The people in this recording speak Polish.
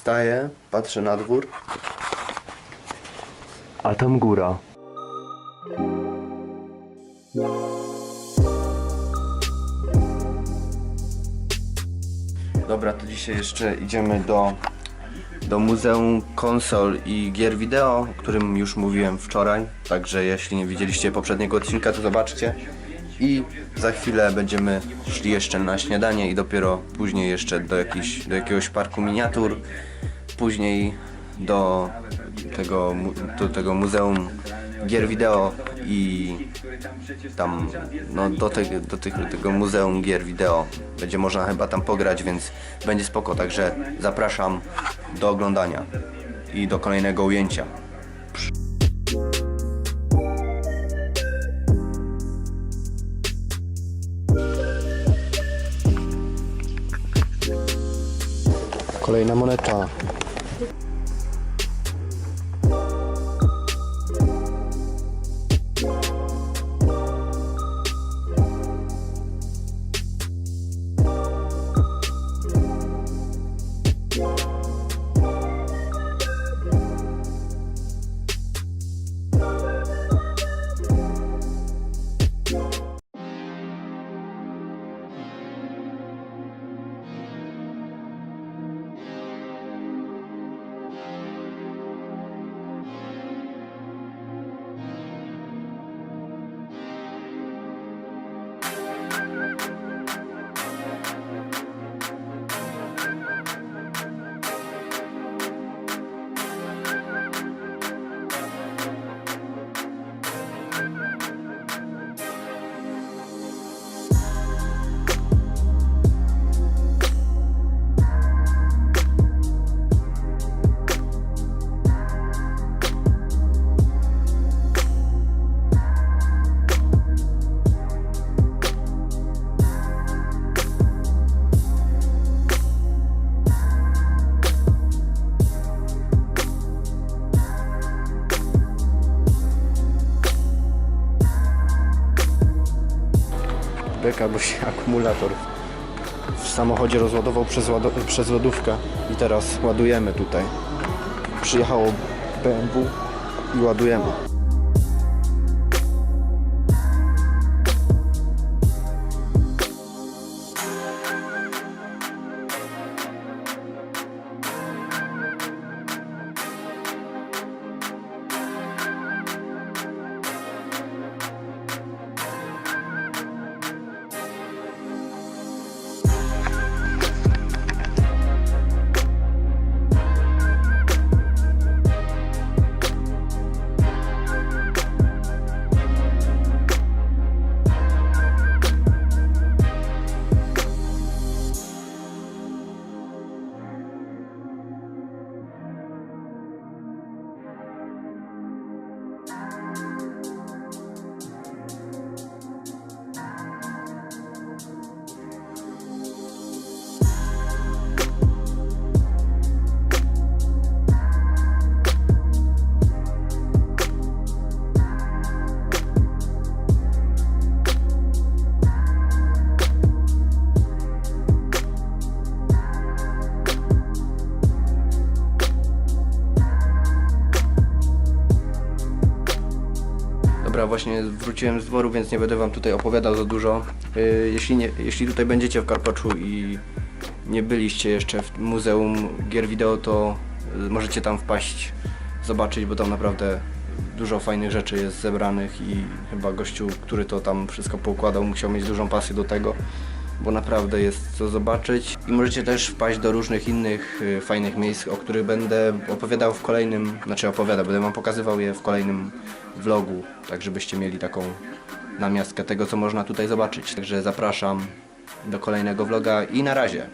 Wstaję, patrzę na dwór. A tam góra. Dobra, to dzisiaj jeszcze idziemy do, do Muzeum Konsol i Gier Wideo, o którym już mówiłem wczoraj. Także jeśli nie widzieliście poprzedniego odcinka, to zobaczcie. I za chwilę będziemy szli jeszcze na śniadanie i dopiero później jeszcze do, jakiś, do jakiegoś parku miniatur. Później do tego, do tego Muzeum Gier Wideo i tam no, do, te, do tych, tego Muzeum Gier Wideo będzie można chyba tam pograć, więc będzie spoko, także zapraszam do oglądania i do kolejnego ujęcia. Kolejna moneta. Beka, bo się akumulator w samochodzie rozładował przez, przez lodówkę i teraz ładujemy tutaj. Przyjechało BMW i ładujemy. Bye. Dobra, właśnie wróciłem z dworu, więc nie będę wam tutaj opowiadał za dużo. Yy, Jeśli, nie, jeśli tutaj będziecie w Karpaczu i nie byliście jeszcze w Muzeum Gier Wideo, to yy, możecie tam wpaść, zobaczyć, bo tam naprawdę dużo fajnych rzeczy jest zebranych i chyba gościu, który to tam wszystko poukładał, musiał mieć dużą pasję do tego, bo naprawdę jest co zobaczyć. I możecie też wpaść do różnych innych y, fajnych miejsc, o których będę opowiadał w kolejnym, znaczy opowiadał, będę wam pokazywał je w kolejnym vlogu, tak żebyście mieli taką namiastkę tego, co można tutaj zobaczyć. Także zapraszam do kolejnego vloga i na razie.